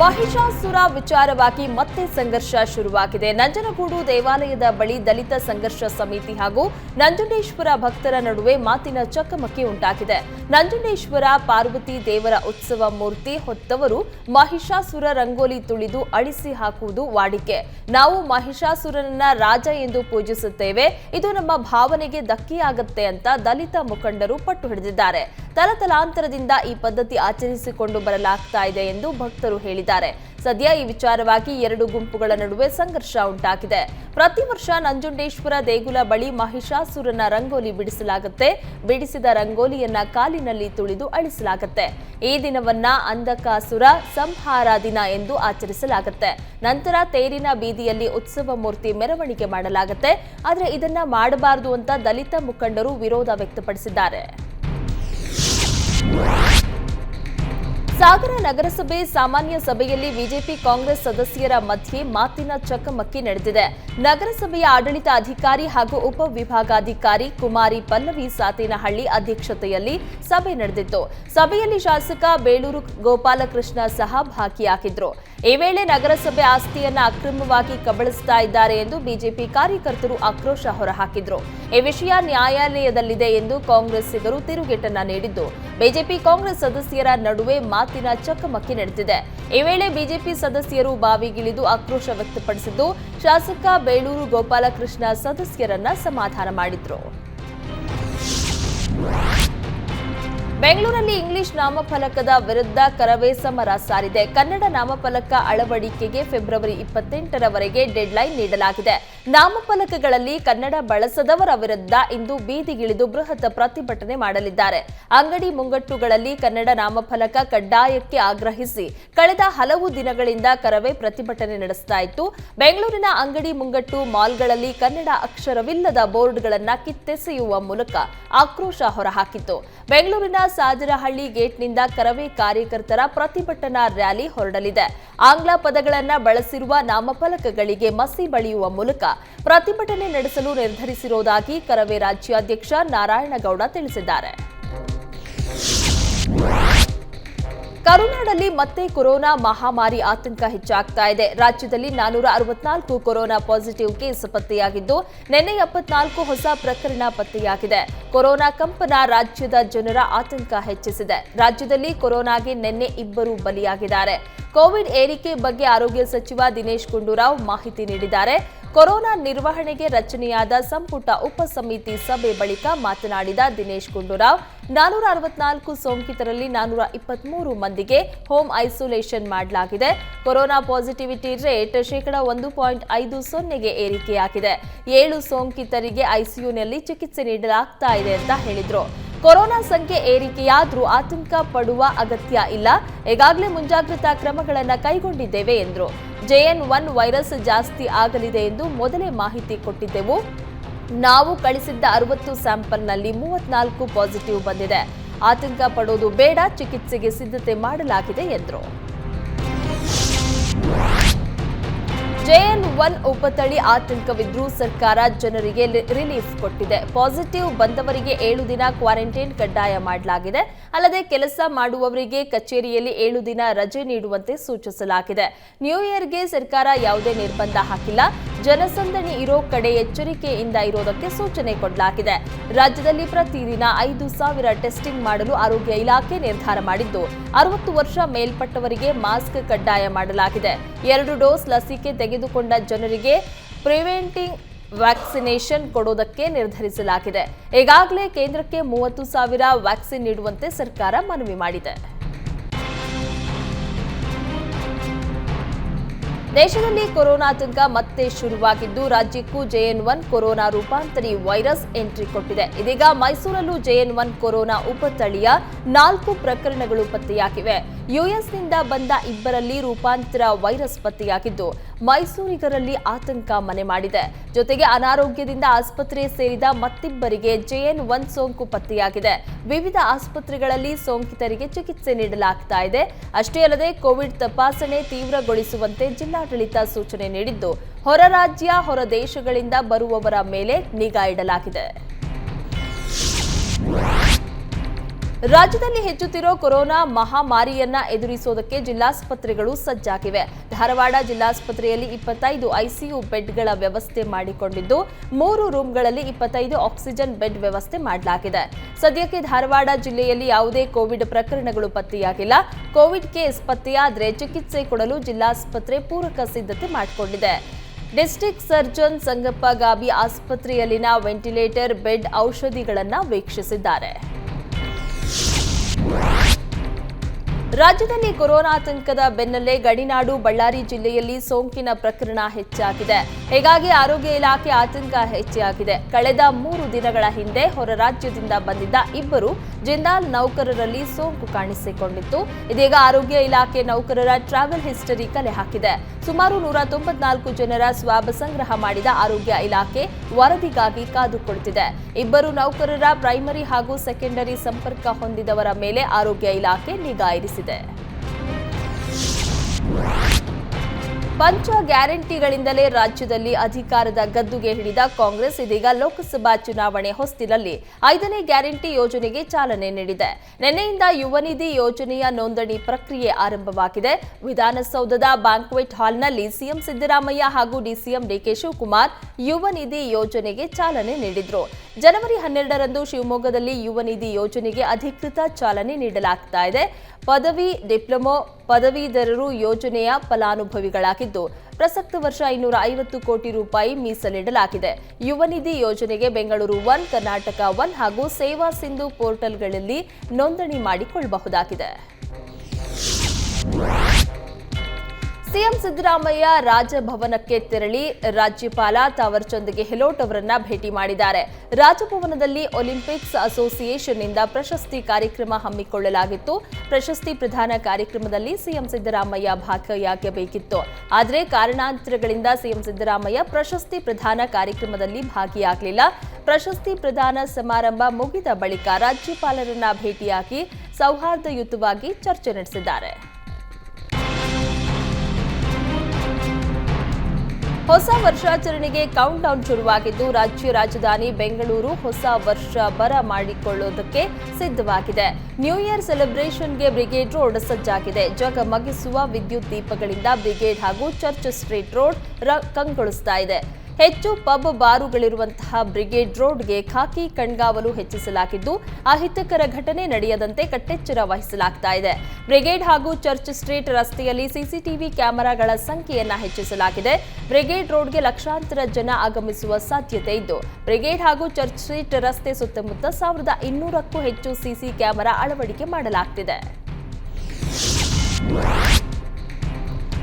ಮಹಿಷಾಸುರ ವಿಚಾರವಾಗಿ ಮತ್ತೆ ಸಂಘರ್ಷ ಶುರುವಾಗಿದೆ. ನಂಜನಗೂಡು ದೇವಾಲಯದ ಬಳಿ ದಲಿತ ಸಂಘರ್ಷ ಸಮಿತಿ ಹಾಗೂ ನಂಜುಂಡೇಶ್ವರ ಭಕ್ತರ ನಡುವೆ ಮಾತಿನ ಚಕಮಕಿ ಉಂಟಾಗಿದೆ. ನಂಜುಂಡೇಶ್ವರ ಪಾರ್ವತಿ ದೇವರ ಉತ್ಸವ ಮೂರ್ತಿ ಹೊತ್ತವರು ಮಹಿಷಾಸುರ ರಂಗೋಲಿ ತುಳಿದು ಅಳಿಸಿ ಹಾಕುವುದು ವಾಡಿಕೆ. ನಾವು ಮಹಿಷಾಸುರನನ್ನ ರಾಜ ಎಂದು ಪೂಜಿಸುತ್ತೇವೆ. ಇದು ನಮ್ಮ ಭಾವನೆಗೆ ಧಕ್ಕೆಯಾಗತ್ತೆ ಅಂತ ದಲಿತ ಮುಖಂಡರು ಪಟ್ಟು ಹಿಡಿದಿದ್ದಾರೆ. ತಲತಲಾಂತರದಿಂದ ಈ ಪದ್ಧತಿ ಆಚರಿಸಿಕೊಂಡು ಬರಲಾಗ್ತಾ ಇದೆ ಎಂದು ಭಕ್ತರು ಹೇಳಿದ್ದಾರೆ. ಸದ್ಯ ಈ ವಿಚಾರವಾಗಿ ಎರಡು ಗುಂಪುಗಳ ನಡುವೆ ಸಂಘರ್ಷ ಉಂಟಾಗಿದೆ. ಪ್ರತಿ ವರ್ಷ ನಂಜುಂಡೇಶ್ವರ ದೇಗುಲ ಬಳಿ ಮಹಿಷಾಸುರನ ರಂಗೋಲಿ ಬಿಡಿಸಲಾಗುತ್ತೆ. ಬಿಡಿಸಿದ ರಂಗೋಲಿಯನ್ನ ಕಾಲಿನಲ್ಲಿ ತುಳಿದು ಅಳಿಸಲಾಗುತ್ತೆ. ಈ ದಿನವನ್ನ ಅಂಧಕಾಸುರ ಸಂಹಾರ ದಿನ ಎಂದು ಆಚರಿಸಲಾಗುತ್ತೆ. ನಂತರ ತೇರಿನ ಬೀದಿಯಲ್ಲಿ ಉತ್ಸವ ಮೂರ್ತಿ ಮೆರವಣಿಗೆ ಮಾಡಲಾಗುತ್ತೆ. ಆದರೆ ಇದನ್ನ ಮಾಡಬಾರದು ಅಂತ ದಲಿತ ಮುಖಂಡರು ವಿರೋಧ ವ್ಯಕ್ತಪಡಿಸಿದ್ದಾರೆ. ಸಾಗರ ನಗರಸಭೆ ಸಾಮಾನ್ಯ ಸಭೆಯಲ್ಲಿ ಬಿಜೆಪಿ ಕಾಂಗ್ರೆಸ್ ಸದಸ್ಯರ ಮಧ್ಯೆ ಮಾತಿನ ಚಕಮಕಿ ನಡೆದಿದೆ. ನಗರಸಭೆಯ ಆಡಳಿತ ಅಧಿಕಾರಿ ಹಾಗೂ ಉಪವಿಭಾಗಾಧಿಕಾರಿ ಕುಮಾರಿ ಪಲ್ಲವಿ ಸಾತೇನಹಳ್ಳಿ ಅಧ್ಯಕ್ಷತೆಯಲ್ಲಿ ಸಭೆ ನಡೆದಿತ್ತು. ಸಭೆಯಲ್ಲಿ ಶಾಸಕ ಬೇಳೂರು ಗೋಪಾಲಕೃಷ್ಣ ಸಹ ಭಾಗಿಯಾಗಿದ್ರು. ಈ ವೇಳೆ ನಗರಸಭೆ ಆಸ್ತಿಯನ್ನ ಅಕ್ರಮವಾಗಿ ಕಬಳಿಸ್ತಾ ಇದ್ದಾರೆ ಎಂದು ಬಿಜೆಪಿ ಕಾರ್ಯಕರ್ತರು ಆಕ್ರೋಶ ಹೊರಹಾಕಿದ್ರು. ಈ ವಿಷಯ ನ್ಯಾಯಾಲಯದಲ್ಲಿದೆ ಎಂದು ಕಾಂಗ್ರೆಸ್ಸಿಗರು ತಿರುಗೇಟನ್ನ ನೀಡಿದ್ದು. ಬಿಜೆಪಿ ಕಾಂಗ್ರೆಸ್ ಸದಸ್ಯರ ನಡುವೆ ಮಾತಿನ ಚಕಮಕಿ ನಡೆದಿದೆ. ಈ ವೇಳೆ ಬಿಜೆಪಿ ಸದಸ್ಯರು ಬಾವಿಗಿಳಿದು ಆಕ್ರೋಶ ವ್ಯಕ್ತಪಡಿಸಿದ್ದು, ಶಾಸಕ ಬೇಲೂರು ಗೋಪಾಲಕೃಷ್ಣ ಸದಸ್ಯರನ್ನ ಸಮಾಧಾನ ಮಾಡಿದ್ರು. ಬೆಂಗಳೂರಲ್ಲಿ ಇಂಗ್ಲಿಷ್ ನಾಮಫಲಕದ ವಿರುದ್ಧ ಕರವೇ ಸಮರ ಸಾರಿದೆ. ಕನ್ನಡ ನಾಮಫಲಕ ಅಳವಡಿಕೆಗೆ ಫೆಬ್ರವರಿ ಇಪ್ಪತ್ತೆಂಟರವರೆಗೆ ಡೆಡ್ಲೈನ್ ನೀಡಲಾಗಿದೆ. ನಾಮಫಲಕಗಳಲ್ಲಿ ಕನ್ನಡ ಬಳಸದವರ ವಿರುದ್ಧ ಇಂದು ಬೀದಿಗಿಳಿದು ಬೃಹತ್ ಪ್ರತಿಭಟನೆ ಮಾಡಲಿದ್ದಾರೆ. ಅಂಗಡಿ ಮುಂಗಟ್ಟುಗಳಲ್ಲಿ ಕನ್ನಡ ನಾಮಫಲಕ ಕಡ್ಡಾಯಕ್ಕೆ ಆಗ್ರಹಿಸಿ ಕಳೆದ ಹಲವು ದಿನಗಳಿಂದ ಕರವೇ ಪ್ರತಿಭಟನೆ ನಡೆಸ್ತಾ ಇತ್ತು. ಬೆಂಗಳೂರಿನ ಅಂಗಡಿ ಮುಂಗಟ್ಟು ಮಾಲ್ಗಳಲ್ಲಿ ಕನ್ನಡ ಅಕ್ಷರವಿಲ್ಲದ ಬೋರ್ಡ್ಗಳನ್ನು ಕಿತ್ತೆಸೆಯುವ ಮೂಲಕ ಆಕ್ರೋಶ ಹೊರಹಾಕಿತ್ತು. ಬೆಂಗಳೂರಿನ ಸಾಜರಹಳ್ಳಿ ಗೇಟ್ನಿಂದ ಕರವೇ ಕಾರ್ಯಕರ್ತರ ಪ್ರತಿಭಟನಾ ರ್ಯಾಲಿ ಹೊರಡಲಿದೆ. ಆಂಗ್ಲ ಪದಗಳನ್ನು ಬಳಸಿರುವ ನಾಮಫಲಕಗಳಿಗೆ ಮಸಿ ಬಳಿಯುವ ಮೂಲಕ ಪ್ರತಿಭಟನೆ ನಡೆಸಲು ನಿರ್ಧರಿಸಿರುವುದಾಗಿ ಕರವೇ ರಾಜ್ಯಾಧ್ಯಕ್ಷ ನಾರಾಯಣಗೌಡ ತಿಳಿಸಿದ್ದಾರೆ. ಕರುನಾಡಲ್ಲಿ ಮತ್ತೆ ಕೊರೋನಾ ಮಹಾಮಾರಿ ಆತಂಕ ಹೆಚ್ಚಾಗ್ತಾ ಇದೆ. ರಾಜ್ಯದಲ್ಲಿ ನಾನೂರ ಅರವತ್ನಾಲ್ಕು ಕೊರೋನಾ ಪಾಸಿಟಿವ್ ಕೇಸ್ ಪತ್ತೆಯಾಗಿದ್ದು, ನಿನ್ನೆ ಎಪ್ಪತ್ನಾಲ್ಕು ಹೊಸ ಪ್ರಕರಣ ಪತ್ತೆಯಾಗಿದೆ. ಕೊರೋನಾ ಕಂಪನ ರಾಜ್ಯದ ಜನರ ಆತಂಕ ಹೆಚ್ಚಿಸಿದೆ. ರಾಜ್ಯದಲ್ಲಿ ಕೊರೋನಾಗೆ ನಿನ್ನೆ ಇಬ್ಬರು ಬಲಿಯಾಗಿದ್ದಾರೆ. ಕೋವಿಡ್ ಏರಿಕೆ ಬಗ್ಗೆ ಆರೋಗ್ಯ ಸಚಿವ ದಿನೇಶ್ ಗುಂಡೂರಾವ್ ಮಾಹಿತಿ ನೀಡಿದ್ದಾರೆ. ಕೊರೋನಾ ನಿರ್ವಹಣೆಗೆ ರಚನೆಯಾದ ಸಂಪುಟ ಉಪಸಮಿತಿ ಸಭೆ ಬಳಿಕ ಮಾತನಾಡಿದ ದಿನೇಶ್ ಗುಂಡೂರಾವ್, ನಾನೂರ ಅರವತ್ನಾಲ್ಕು ಸೋಂಕಿತರಲ್ಲಿ ನಾನೂರ ಇಪ್ಪತ್ಮೂರು ಮಂದಿಗೆ ಹೋಮ್ ಐಸೋಲೇಷನ್ ಮಾಡಲಾಗಿದೆ. ಕೊರೋನಾ ಪಾಸಿಟಿವಿಟಿ ರೇಟ್ ಶೇಕಡಾ ಒಂದು ಪಾಯಿಂಟ್ ಐದು ಸೊನ್ನೆಗೆ ಏರಿಕೆಯಾಗಿದೆ. ಏಳು ಸೋಂಕಿತರಿಗೆ ಐಸಿಯುನಲ್ಲಿ ಚಿಕಿತ್ಸೆ ನೀಡಲಾಗ್ತಾ ಇದೆ ಅಂತ ಹೇಳಿದ್ರು. ಕೊರೋನಾ ಸಂಖ್ಯೆ ಏರಿಕೆಯಾದರೂ ಆತಂಕ ಪಡುವ ಅಗತ್ಯ ಇಲ್ಲ. ಈಗಾಗಲೇ ಮುಂಜಾಗ್ರತಾ ಕ್ರಮಗಳನ್ನು ಕೈಗೊಂಡಿದ್ದೇವೆ ಎಂದರು. ಜೆಎನ್ ಒನ್ ವೈರಸ್ ಜಾಸ್ತಿ ಆಗಲಿದೆ ಎಂದು ಮೊದಲೇ ಮಾಹಿತಿ ಕೊಟ್ಟಿದ್ದೆವು. ನಾವು ಕಳಿಸಿದ್ದ ಅರವತ್ತು ಸ್ಯಾಂಪಲ್ನಲ್ಲಿ ಮೂವತ್ನಾಲ್ಕು ಪಾಸಿಟಿವ್ ಬಂದಿದೆ. ಆತಂಕ ಪಡೋದು ಬೇಡ, ಚಿಕಿತ್ಸೆಗೆ ಸಿದ್ಧತೆ ಮಾಡಲಾಗಿದೆ ಎಂದರು. ಜೆಎನ್ ಒನ್ ಉಪತಳಿ ಆತಂಕವಿದ್ರೂ ಸರ್ಕಾರ ಜನರಿಗೆ ರಿಲೀಫ್ ಕೊಟ್ಟಿದೆ. ಪಾಸಿಟಿವ್ ಬಂದವರಿಗೆ ಏಳು ದಿನ ಕ್ವಾರಂಟೈನ್ ಕಡ್ಡಾಯ ಮಾಡಲಾಗಿದೆ. ಅಲ್ಲದೆ ಕೆಲಸ ಮಾಡುವವರಿಗೆ ಕಚೇರಿಯಲ್ಲಿ ಏಳು ದಿನ ರಜೆ ನೀಡುವಂತೆ ಸೂಚಿಸಲಾಗಿದೆ. ನ್ಯೂ ಇಯರ್ಗೆ ಸರ್ಕಾರ ಯಾವುದೇ ನಿರ್ಬಂಧ ಹಾಕಿಲ್ಲ. ಜನಸಂದಣಿ ಇರೋ ಕಡೆ ಎಚ್ಚರಿಕೆಯಿಂದ ಇರೋದಕ್ಕೆ ಸೂಚನೆ ಕೊಡಲಾಗಿದೆ. ರಾಜ್ಯದಲ್ಲಿ ಪ್ರತಿದಿನ ಐದು ಸಾವಿರ ಟೆಸ್ಟಿಂಗ್ ಮಾಡಲು ಆರೋಗ್ಯ ಇಲಾಖೆ ನಿರ್ಧಾರ ಮಾಡಿದ್ದು, ಅರವತ್ತು ವರ್ಷ ಮೇಲ್ಪಟ್ಟವರಿಗೆ ಮಾಸ್ಕ್ ಕಡ್ಡಾಯ ಮಾಡಲಾಗಿದೆ. ಎರಡು ಡೋಸ್ ಲಸಿಕೆ ತೆಗೆದುಕೊಂಡ ಜನರಿಗೆ ಪ್ರಿವೆಂಟಿಂಗ್ ವ್ಯಾಕ್ಸಿನೇಷನ್ ಕೊಡೋದಕ್ಕೆ ನಿರ್ಧರಿಸಲಾಗಿದೆ. ಈಗಾಗಲೇ ಕೇಂದ್ರಕ್ಕೆ ಮೂವತ್ತು ಸಾವಿರ ವ್ಯಾಕ್ಸಿನ್ ನೀಡುವಂತೆ ಸರ್ಕಾರ ಮನವಿ ಮಾಡಿದೆ. ದೇಶದಲ್ಲಿ ಕೊರೋನಾ ಆತಂಕ ಮತ್ತೆ ಶುರುವಾಗಿದ್ದು, ರಾಜ್ಯಕ್ಕೂ ಜೆಎನ್ ಒನ್ ಕೊರೋನಾ ರೂಪಾಂತರಿ ವೈರಸ್ ಎಂಟ್ರಿ ಕೊಟ್ಟಿದೆ. ಇದೀಗ ಮೈಸೂರಲ್ಲೂ ಜೆಎನ್ ಒನ್ ಕೊರೋನಾ ಉಪತಳಿಯ ನಾಲ್ಕು ಪ್ರಕರಣಗಳು ಪತ್ತೆಯಾಗಿವೆ. ಯುಎಸ್ನಿಂದ ಬಂದ ಇಬ್ಬರಲ್ಲಿ ರೂಪಾಂತರ ವೈರಸ್ ಪತ್ತೆಯಾಗಿದ್ದು, ಮೈಸೂರಿಗರಲ್ಲಿ ಆತಂಕ ಮನೆ ಮಾಡಿದೆ. ಜೊತೆಗೆ ಅನಾರೋಗ್ಯದಿಂದ ಆಸ್ಪತ್ರೆ ಸೇರಿದ ಮತ್ತಿಬ್ಬರಿಗೆ ಜೆಎನ್ ಒನ್ ಸೋಂಕು ಪತ್ತೆಯಾಗಿದೆ. ವಿವಿಧ ಆಸ್ಪತ್ರೆಗಳಲ್ಲಿ ಸೋಂಕಿತರಿಗೆ ಚಿಕಿತ್ಸೆ ನೀಡಲಾಗ್ತಾ ಇದೆ. ಅಷ್ಟೇ ಅಲ್ಲದೆ, ಕೋವಿಡ್ ತಪಾಸಣೆ ತೀವ್ರಗೊಳಿಸುವಂತೆ ಜಿಲ್ಲಾಡಳಿತ ಸೂಚನೆ ನೀಡಿದ್ದು, ಹೊರ ರಾಜ್ಯ, ಹೊರ ದೇಶಗಳಿಂದ ಬರುವವರ ಮೇಲೆ ನಿಗಾ ಇಡಲಾಗಿದೆ. ರಾಜ್ಯದಲ್ಲಿ ಹೆಚ್ಚುತ್ತಿರೋ ಕೊರೋನಾ ಮಹಾಮಾರಿಯನ್ನ ಎದುರಿಸೋದಕ್ಕೆ ಜಿಲ್ಲಾಸ್ಪತ್ರೆಗಳು ಸಜ್ಜಾಗಿವೆ. ಧಾರವಾಡ ಜಿಲ್ಲಾಸ್ಪತ್ರೆಯಲ್ಲಿ ಇಪ್ಪತ್ತೈದು ಐಸಿಯು ಬೆಡ್ಗಳ ವ್ಯವಸ್ಥೆ ಮಾಡಿಕೊಂಡಿದ್ದು, ಮೂರು ರೂಂಗಳಲ್ಲಿ ಇಪ್ಪತ್ತೈದು ಆಕ್ಸಿಜನ್ ಬೆಡ್ ವ್ಯವಸ್ಥೆ ಮಾಡಲಾಗಿದೆ. ಸದ್ಯಕ್ಕೆ ಧಾರವಾಡ ಜಿಲ್ಲೆಯಲ್ಲಿ ಯಾವುದೇ ಕೋವಿಡ್ ಪ್ರಕರಣಗಳು ಪತ್ತೆಯಾಗಿಲ್ಲ. ಕೋವಿಡ್ ಕೇಸ್ ಪತ್ತೆಯಾದರೆ ಚಿಕಿತ್ಸೆ ಕೊಡಲು ಜಿಲ್ಲಾಸ್ಪತ್ರೆ ಪೂರಕ ಸಿದ್ಧತೆ ಮಾಡಿಕೊಂಡಿದೆ. ಡಿಸ್ಟ್ರಿಕ್ಟ್ ಸರ್ಜನ್ ಸಂಗಪ್ಪ ಗಾಬಿ ಆಸ್ಪತ್ರೆಯಲ್ಲಿನ ವೆಂಟಿಲೇಟರ್ ಬೆಡ್ ಔಷಧಿಗಳನ್ನು ವೀಕ್ಷಿಸಿದ್ದಾರೆ. ರಾಜ್ಯದಲ್ಲಿ ಕೊರೋನಾ ಆತಂಕದ ಬೆನ್ನಲ್ಲೇ ಗಡಿನಾಡು, ಬಳ್ಳಾರಿ ಜಿಲ್ಲೆಯಲ್ಲಿ ಸೋಂಕಿನ ಪ್ರಕರಣ ಹೆಚ್ಚಾಗಿದೆ. ಹೀಗಾಗಿ ಆರೋಗ್ಯ ಇಲಾಖೆ ಆತಂಕ ಹೆಚ್ಚಾಗಿದೆ. ಕಳೆದ ಮೂರು ದಿನಗಳ ಹಿಂದೆ ಹೊರ ರಾಜ್ಯದಿಂದ ಬಂದಿದ್ದ ಇಬ್ಬರು ಜಿಂದಾಲ್ ನೌಕರರಲ್ಲಿ ಸೋಂಕು ಕಾಣಿಸಿಕೊಂಡಿತ್ತು. ಇದೀಗ ಆರೋಗ್ಯ ಇಲಾಖೆ ನೌಕರರ ಟ್ರಾವೆಲ್ ಹಿಸ್ಟರಿ ಕಲೆ ಹಾಕಿದೆ. ಸುಮಾರು ನೂರ ತೊಂಬತ್ನಾಲ್ಕು ಜನರ ಸ್ವಾಬ್ ಸಂಗ್ರಹ ಮಾಡಿದ ಆರೋಗ್ಯ ಇಲಾಖೆ ವರದಿಗಾಗಿ ಕಾದು ಕುಳಿತಿದೆ. ಇಬ್ಬರು ನೌಕರರ ಪ್ರೈಮರಿ ಹಾಗೂ ಸೆಕೆಂಡರಿ ಸಂಪರ್ಕ ಹೊಂದಿದವರ ಮೇಲೆ ಆರೋಗ್ಯ ಇಲಾಖೆ ನಿಗಾ ಇರಿಸಿದೆ. there. ಪಂಚ ಗ್ಯಾರಂಟಿಗಳಿಂದಲೇ ರಾಜ್ಯದಲ್ಲಿ ಅಧಿಕಾರದ ಗದ್ದುಗೆ ಹಿಡಿದ ಕಾಂಗ್ರೆಸ್ ಇದೀಗ ಲೋಕಸಭಾ ಚುನಾವಣೆ ಹೊಸ್ತಿಲಲ್ಲಿ ಐದನೇ ಗ್ಯಾರಂಟಿ ಯೋಜನೆಗೆ ಚಾಲನೆ ನೀಡಿದೆ. ನಿನ್ನೆಯಿಂದ ಯುವನಿಧಿ ಯೋಜನೆಯ ನೋಂದಣಿ ಪ್ರಕ್ರಿಯೆ ಆರಂಭವಾಗಿದೆ. ವಿಧಾನಸೌಧದ ಬ್ಯಾಂಕ್ವೆಟ್ ಹಾಲ್ನಲ್ಲಿ ಸಿಎಂ ಸಿದ್ದರಾಮಯ್ಯ ಹಾಗೂ ಡಿಸಿಎಂ ಡಿಕೆ ಶಿವಕುಮಾರ್ ಯುವ ನಿಧಿ ಯೋಜನೆಗೆ ಚಾಲನೆ ನೀಡಿದ್ರು. ಜನವರಿ ಹನ್ನೆರಡರಂದು ಶಿವಮೊಗ್ಗದಲ್ಲಿ ಯುವ ನಿಧಿ ಯೋಜನೆಗೆ ಅಧಿಕೃತ ಚಾಲನೆ ನೀಡಲಾಗ್ತಾ ಇದೆ. ಪದವಿ, ಡಿಪ್ಲೊಮೊ ಪದವೀಧರರು ಯೋಜನೆಯ ಫಲಾನುಭವಿಗಳಾಗಿದ್ದು ಪ್ರಸಕ್ತ ವರ್ಷ ಐನೂರ ಐವತ್ತು ಕೋಟಿ ರೂಪಾಯಿ ಮೀಸಲಿಡಲಾಗಿದೆ. ಯುವ ನಿಧಿ ಯೋಜನೆಗೆ ಬೆಂಗಳೂರು ಒನ್, ಕರ್ನಾಟಕ ಒನ್ ಹಾಗೂ ಸೇವಾ ಸಿಂಧು ಪೋರ್ಟಲ್ಗಳಲ್ಲಿ ನೋಂದಣಿ ಮಾಡಿಕೊಳ್ಳಬಹುದಾಗಿದೆ. ಸಿಎಂ ಸಿದ್ದರಾಮಯ್ಯ ರಾಜಭವನಕ್ಕೆ ತೆರಳಿ ರಾಜ್ಯಪಾಲ ತಾವರ್ಚಂದ್ ಗೆಹ್ಲೋಟ್ ಅವರನ್ನ ಭೇಟಿ ಮಾಡಿದ್ದಾರೆ. ರಾಜಭವನದಲ್ಲಿ ಒಲಿಂಪಿಕ್ಸ್ ಅಸೋಸಿಯೇಷನ್ನಿಂದ ಪ್ರಶಸ್ತಿ ಕಾರ್ಯಕ್ರಮ ಹಮ್ಮಿಕೊಳ್ಳಲಾಗಿತ್ತು. ಪ್ರಶಸ್ತಿ ಪ್ರದಾನ ಕಾರ್ಯಕ್ರಮದಲ್ಲಿ ಸಿಎಂ ಸಿದ್ದರಾಮಯ್ಯ ಭಾಗಿಯಾಗಬೇಕಿತ್ತು. ಆದರೆ ಕಾರಣಾಂತರಗಳಿಂದ ಸಿಎಂ ಸಿದ್ದರಾಮಯ್ಯ ಪ್ರಶಸ್ತಿ ಪ್ರದಾನ ಕಾರ್ಯಕ್ರಮದಲ್ಲಿ ಭಾಗಿಯಾಗಲಿಲ್ಲ. ಪ್ರಶಸ್ತಿ ಪ್ರದಾನ ಸಮಾರಂಭ ಮುಗಿದ ಬಳಿಕ ರಾಜ್ಯಪಾಲರನ್ನ ಭೇಟಿಯಾಗಿ ಸೌಹಾರ್ದಯುತವಾಗಿ ಚರ್ಚೆ ನಡೆಸಿದ್ದಾರೆ. ಹೊಸ ವರ್ಷಾಚರಣೆಗೆ ಕೌಂಟ್ ಡೌನ್ ಶುರುವಾಗಿದ್ದು, ರಾಜ್ಯ ರಾಜಧಾನಿ ಬೆಂಗಳೂರು ಹೊಸ ವರ್ಷ ಬರ ಮಾಡಿಕೊಳ್ಳೋದಕ್ಕೆ ಸಿದ್ಧವಾಗಿದೆ. ನ್ಯೂ ಇಯರ್ ಸೆಲೆಬ್ರೇಷನ್ಗೆ ಬ್ರಿಗೇಡ್ ರೋಡ್ ಸಜ್ಜಾಗಿದೆ. ಜಗಮಗಿಸುವ ವಿದ್ಯುತ್ ದೀಪಗಳಿಂದ ಬ್ರಿಗೇಡ್ ಹಾಗೂ ಚರ್ಚ್ ಸ್ಟ್ರೀಟ್ ರೋಡ್ ಕಂಗೊಳಿಸ್ತಾ ಇದೆ. ಹೆಚ್ಚು ಪಬ್ ಬಾರುಗಳಿರುವಂತಹ ಬ್ರಿಗೇಡ್ ರೋಡ್ಗೆ ಖಾಕಿ ಕಣ್ಗಾವಲು ಹೆಚ್ಚಿಸಲಾಗಿದ್ದು ಅಹಿತಕರ ಘಟನೆ ನಡೆಯದಂತೆ ಕಟ್ಟೆಚ್ಚರ ವಹಿಸಲಾಗ್ತಾ ಇದೆ. ಬ್ರಿಗೇಡ್ ಹಾಗೂ ಚರ್ಚ್ ಸ್ಟ್ರೀಟ್ ರಸ್ತೆಯಲ್ಲಿ ಸಿಸಿಟಿವಿ ಕ್ಯಾಮೆರಾಗಳ ಸಂಖ್ಯೆಯನ್ನ ಹೆಚ್ಚಿಸಲಾಗಿದೆ. ಬ್ರಿಗೇಡ್ ರೋಡ್ಗೆ ಲಕ್ಷಾಂತರ ಜನ ಆಗಮಿಸುವ ಸಾಧ್ಯತೆ ಇದ್ದು, ಬ್ರಿಗೇಡ್ ಹಾಗೂ ಚರ್ಚ್ ಸ್ಟ್ರೀಟ್ ರಸ್ತೆ ಸುತ್ತಮುತ್ತ ಸಾವಿರದ ಇನ್ನೂರಕ್ಕೂ ಹೆಚ್ಚು ಸಿಸಿ ಕ್ಯಾಮೆರಾ ಅಳವಡಿಕೆ ಮಾಡಲಾಗ್ತಿದೆ.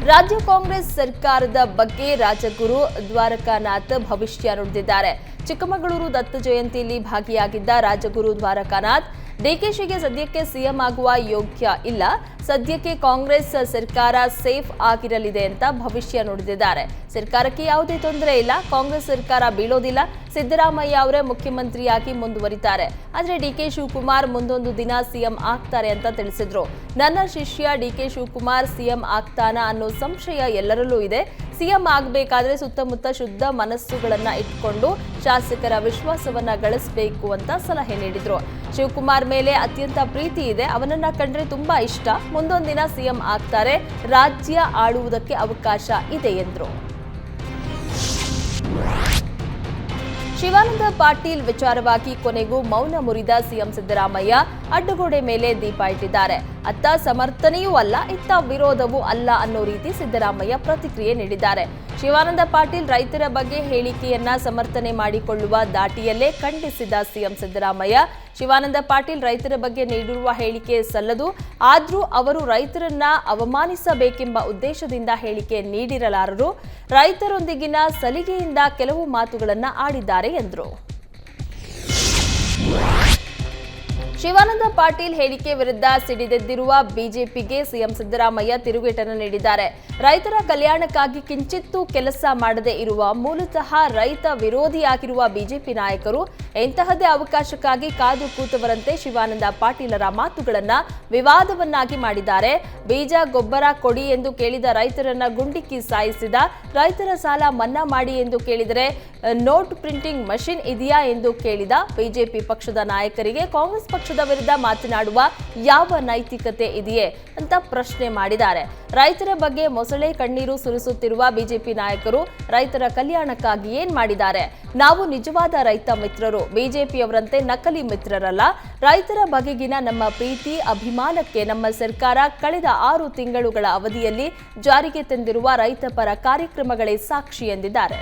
ರಾಜ್ಯ ಕಾಂಗ್ರೆಸ್ ಸರ್ಕಾರದ ಬಗ್ಗೆ ರಾಜಗುರು ದ್ವಾರಕಾನಾಥ್ ಭವಿಷ್ಯ ನುಡಿದಿದ್ದಾರೆ. ಚಿಕ್ಕಮಗಳೂರು ದತ್ತ ಜಯಂತಿಯಲ್ಲಿ ಭಾಗಿಯಾಗಿದ್ದ ರಾಜಗುರು ದ್ವಾರಕಾನಾಥ್ ಡಿಕೆಶಿಗೆ ಸದ್ಯಕ್ಕೆ ಸಿಎಂ ಆಗುವ ಯೋಗ್ಯ ಇಲ್ಲ. ಸದ್ಯಕ್ಕೆ ಕಾಂಗ್ರೆಸ್ ಸರ್ಕಾರ ಸೇಫ್ ಆಗಿರಲಿದೆ ಅಂತ ಭವಿಷ್ಯ ನುಡಿದಿದ್ದಾರೆ. ಸರ್ಕಾರಕ್ಕೆ ಯಾವುದೇ ತೊಂದರೆ ಇಲ್ಲ. ಕಾಂಗ್ರೆಸ್ ಸರ್ಕಾರ ಬೀಳೋದಿಲ್ಲ. ಸಿದ್ದರಾಮಯ್ಯ ಅವರೇ ಮುಖ್ಯಮಂತ್ರಿಯಾಗಿ ಮುಂದುವರಿತಾರೆ. ಆದರೆ ಡಿಕೆ ಶಿವಕುಮಾರ್ ಮುಂದೊಂದು ದಿನ ಸಿಎಂ ಆಗ್ತಾರೆ ಅಂತ ತಿಳಿಸಿದ್ರು. ನನ್ನ ಶಿಷ್ಯ ಡಿಕೆ ಶಿವಕುಮಾರ್ ಸಿಎಂ ಆಗ್ತಾನಾ ಅನ್ನೋ ಸಂಶಯ ಎಲ್ಲರಲ್ಲೂ ಇದೆ. ಸಿಎಂ ಆಗಬೇಕಾದ್ರೆ ಸುತ್ತಮುತ್ತ ಶುದ್ಧ ಮನಸ್ಸುಗಳನ್ನ ಇಟ್ಕೊಂಡು ಶಾಸಕರ ವಿಶ್ವಾಸವನ್ನ ಗಳಿಸಬೇಕು ಅಂತ ಸಲಹೆ ನೀಡಿದ್ರು. ಶಿವಕುಮಾರ್ ಮೇಲೆ ಅತ್ಯಂತ ಪ್ರೀತಿ ಇದೆ. ಅವನನ್ನ ಕಂಡ್ರೆ ತುಂಬಾ ಇಷ್ಟ. ಮುಂದೊಂದಿನ ಸಿಎಂ ಆಗ್ತಾರೆ. ರಾಜ್ಯ ಆಳುವುದಕ್ಕೆ ಅವಕಾಶ ಇದೆ ಎಂದರು. ಶಿವಾನಂದ ಪಾಟೀಲ್ ವಿಚಾರವಾಗಿ ಕೊನೆಗೂ ಮೌನ ಮುರಿದ ಸಿಎಂ ಸಿದ್ದರಾಮಯ್ಯ ಅಡ್ಡಗೋಡೆ ಮೇಲೆ ದೀಪ ಇಟ್ಟಿದ್ದಾರೆ. ಅತ್ತ ಸಮರ್ಥನೆಯೂ ಅಲ್ಲ, ಇತ್ತ ವಿರೋಧವೂ ಅಲ್ಲ ಅನ್ನೋ ರೀತಿ ಸಿದ್ದರಾಮಯ್ಯ ಪ್ರತಿಕ್ರಿಯೆ ನೀಡಿದ್ದಾರೆ. ಶಿವಾನಂದ ಪಾಟೀಲ್ ರೈತರ ಬಗ್ಗೆ ಹೇಳಿಕೆಯನ್ನ ಸಮರ್ಥನೆ ಮಾಡಿಕೊಳ್ಳುವ ದಾಟಿಯಲ್ಲೇ ಖಂಡಿಸಿದ ಸಿಎಂ ಸಿದ್ದರಾಮಯ್ಯ, ಶಿವಾನಂದ ಪಾಟೀಲ್ ರೈತರ ಬಗ್ಗೆ ನೀಡಿರುವ ಹೇಳಿಕೆ ಸಲ್ಲದು, ಆದರೂ ಅವರು ರೈತರನ್ನ ಅವಮಾನಿಸಬೇಕೆಂಬ ಉದ್ದೇಶದಿಂದ ಹೇಳಿಕೆ ನೀಡಿರಲಾರರು. ರೈತರೊಂದಿಗಿನ ಸಲಿಗೆಯಿಂದ ಕೆಲವು ಮಾತುಗಳನ್ನು ಆಡಿದ್ದಾರೆ ಎಂದರು. ಶಿವಾನಂದ ಪಾಟೀಲ್ ಹೇಳಿಕೆ ವಿರುದ್ಧ ಸಿಡಿದೆದ್ದಿರುವ ಬಿಜೆಪಿಗೆ ಸಿಎಂ ಸಿದ್ದರಾಮಯ್ಯ ತಿರುಗೇಟನ್ನು ನೀಡಿದ್ದಾರೆ. ರೈತರ ಕಲ್ಯಾಣಕ್ಕಾಗಿ ಕಿಂಚಿತ್ತೂ ಕೆಲಸ ಮಾಡದೆ ಇರುವ ಮೂಲತಃ ರೈತ ವಿರೋಧಿಯಾಗಿರುವ ಬಿಜೆಪಿ ನಾಯಕರು ಇಂತಹದ್ದೇ ಅವಕಾಶಕ್ಕಾಗಿ ಕಾದು ಕೂತವರಂತೆ ಶಿವಾನಂದ ಪಾಟೀಲರ ಮಾತುಗಳನ್ನ ವಿವಾದವನ್ನಾಗಿ ಮಾಡಿದ್ದಾರೆ. ಬೀಜ, ಗೊಬ್ಬರ ಕೊಡಿ ಎಂದು ಕೇಳಿದ ರೈತರನ್ನ ಗುಂಡಿಕ್ಕಿ ಸಾಯಿಸಿದ, ರೈತರ ಸಾಲ ಮನ್ನಾ ಮಾಡಿ ಎಂದು ಕೇಳಿದರೆ ನೋಟ್ ಪ್ರಿಂಟಿಂಗ್ ಮಷಿನ್ ಇದೆಯಾ ಎಂದು ಕೇಳಿದ ಬಿಜೆಪಿ ಪಕ್ಷದ ನಾಯಕರಿಗೆ ಕಾಂಗ್ರೆಸ್ ಪಕ್ಷ ಪಕ್ಷದ ವಿರುದ್ಧ ಮಾತನಾಡುವ ಯಾವ ನೈತಿಕತೆ ಇದೆಯೇ ಅಂತ ಪ್ರಶ್ನೆ ಮಾಡಿದ್ದಾರೆ. ರೈತರ ಬಗ್ಗೆ ಮೊಸಳೆ ಕಣ್ಣೀರು ಸುರಿಸುತ್ತಿರುವ ಬಿಜೆಪಿ ನಾಯಕರು ರೈತರ ಕಲ್ಯಾಣಕ್ಕಾಗಿ ಏನ್ ಮಾಡಿದ್ದಾರೆ? ನಾವು ನಿಜವಾದ ರೈತ ಮಿತ್ರರು, ಬಿಜೆಪಿಯವರಂತೆ ನಕಲಿ ಮಿತ್ರರಲ್ಲ. ರೈತರ ಬಗೆಗಿನ ನಮ್ಮ ಪ್ರೀತಿ, ಅಭಿಮಾನಕ್ಕೆ ನಮ್ಮ ಸರ್ಕಾರ ಕಳೆದ ಆರು ತಿಂಗಳುಗಳ ಅವಧಿಯಲ್ಲಿ ಜಾರಿಗೆ ತಂದಿರುವ ರೈತ ಪರ ಕಾರ್ಯಕ್ರಮಗಳೇ ಸಾಕ್ಷಿ ಎಂದಿದ್ದಾರೆ.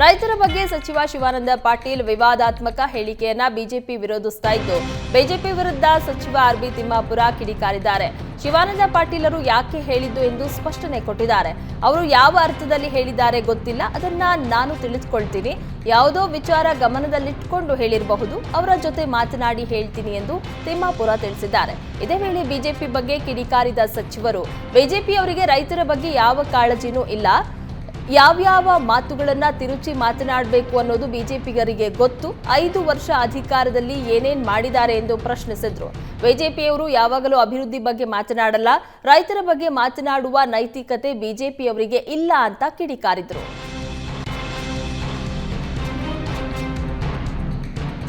ರೈತರ ಬಗ್ಗೆ ಸಚಿವ ಶಿವಾನಂದ ಪಾಟೀಲ್ ವಿವಾದಾತ್ಮಕ ಹೇಳಿಕೆಯನ್ನ ಬಿಜೆಪಿ ವಿರೋಧಿಸ್ತಾ ಇದ್ದು ಬಿಜೆಪಿ ವಿರುದ್ಧ ಸಚಿವ ಆರ್ ಬಿ ತಿಮ್ಮಾಪುರ ಕಿಡಿಕಾರಿದ್ದಾರೆ. ಶಿವಾನಂದ ಪಾಟೀಲರು ಯಾಕೆ ಹೇಳಿದ್ದು ಎಂದು ಸ್ಪಷ್ಟನೆ ಕೊಟ್ಟಿದ್ದಾರೆ. ಅವರು ಯಾವ ಅರ್ಥದಲ್ಲಿ ಹೇಳಿದ್ದಾರೆ ಗೊತ್ತಿಲ್ಲ. ಅದನ್ನ ನಾನು ತಿಳಿದುಕೊಳ್ತೀನಿ. ಯಾವುದೋ ವಿಚಾರ ಗಮನದಲ್ಲಿಟ್ಟುಕೊಂಡು ಹೇಳಿರಬಹುದು. ಅವರ ಜೊತೆ ಮಾತನಾಡಿ ಹೇಳ್ತೀನಿ ಎಂದು ತಿಮ್ಮಾಪುರ ತಿಳಿಸಿದ್ದಾರೆ. ಇದೇ ವೇಳೆ ಬಿಜೆಪಿ ಬಗ್ಗೆ ಕಿಡಿಕಾರಿದ ಸಚಿವರು ಬಿಜೆಪಿಯವರಿಗೆ ರೈತರ ಬಗ್ಗೆ ಯಾವ ಕಾಳಜಿನೂ ಇಲ್ಲ. ಯಾವ್ಯಾವ ಮಾತುಗಳನ್ನ ತಿರುಚಿ ಮಾತನಾಡಬೇಕು ಅನ್ನೋದು ಬಿಜೆಪಿಗರಿಗೆ ಗೊತ್ತು. ಐದು ವರ್ಷ ಅಧಿಕಾರದಲ್ಲಿ ಏನೇನ್ ಮಾಡಿದ್ದಾರೆ ಎಂದು ಪ್ರಶ್ನಿಸಿದ್ರು. ಬಿಜೆಪಿಯವರು ಯಾವಾಗಲೂ ಅಭಿವೃದ್ಧಿ ಬಗ್ಗೆ ಮಾತನಾಡಲ್ಲ. ರೈತರ ಬಗ್ಗೆ ಮಾತನಾಡುವ ನೈತಿಕತೆ ಬಿಜೆಪಿಯವರಿಗೆ ಇಲ್ಲ ಅಂತ ಕಿಡಿಕಾರಿದ್ರು.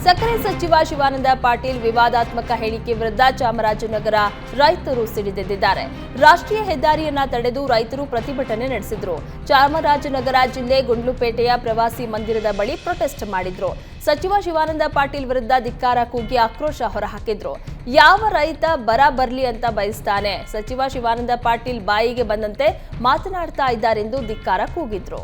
ಸಕ್ಕರೆ ಸಚಿವ ಶಿವಾನಂದ ಪಾಟೀಲ್ ವಿವಾದಾತ್ಮಕ ಹೇಳಿಕೆ ವಿರುದ್ಧ ಚಾಮರಾಜನಗರ ರೈತರು ಸಿಡಿದೆದ್ದಿದ್ದಾರೆ. ರಾಷ್ಟ್ರೀಯ ಹೆದ್ದಾರಿಯನ್ನ ತಡೆದು ರೈತರು ಪ್ರತಿಭಟನೆ ನಡೆಸಿದ್ರು. ಚಾಮರಾಜನಗರ ಜಿಲ್ಲೆ ಗುಂಡ್ಲುಪೇಟೆಯ ಪ್ರವಾಸಿ ಮಂದಿರದ ಬಳಿ ಪ್ರೊಟೆಸ್ಟ್ ಮಾಡಿದ್ರು. ಸಚಿವ ಶಿವಾನಂದ ಪಾಟೀಲ್ ವಿರುದ್ಧ ಧಿಕ್ಕಾರ ಕೂಗಿ ಆಕ್ರೋಶ ಹೊರಹಾಕಿದ್ರು. ಯಾವ ರೈತ ಬರ ಬರ್ಲಿ ಅಂತ ಬಯಸ್ತಾನೆ? ಸಚಿವ ಶಿವಾನಂದ ಪಾಟೀಲ್ ಬಾಯಿಗೆ ಬಂದಂತೆ ಮಾತನಾಡ್ತಾ ಇದ್ದಾರೆಂದು ಧಿಕ್ಕಾರ ಕೂಗಿದ್ರು.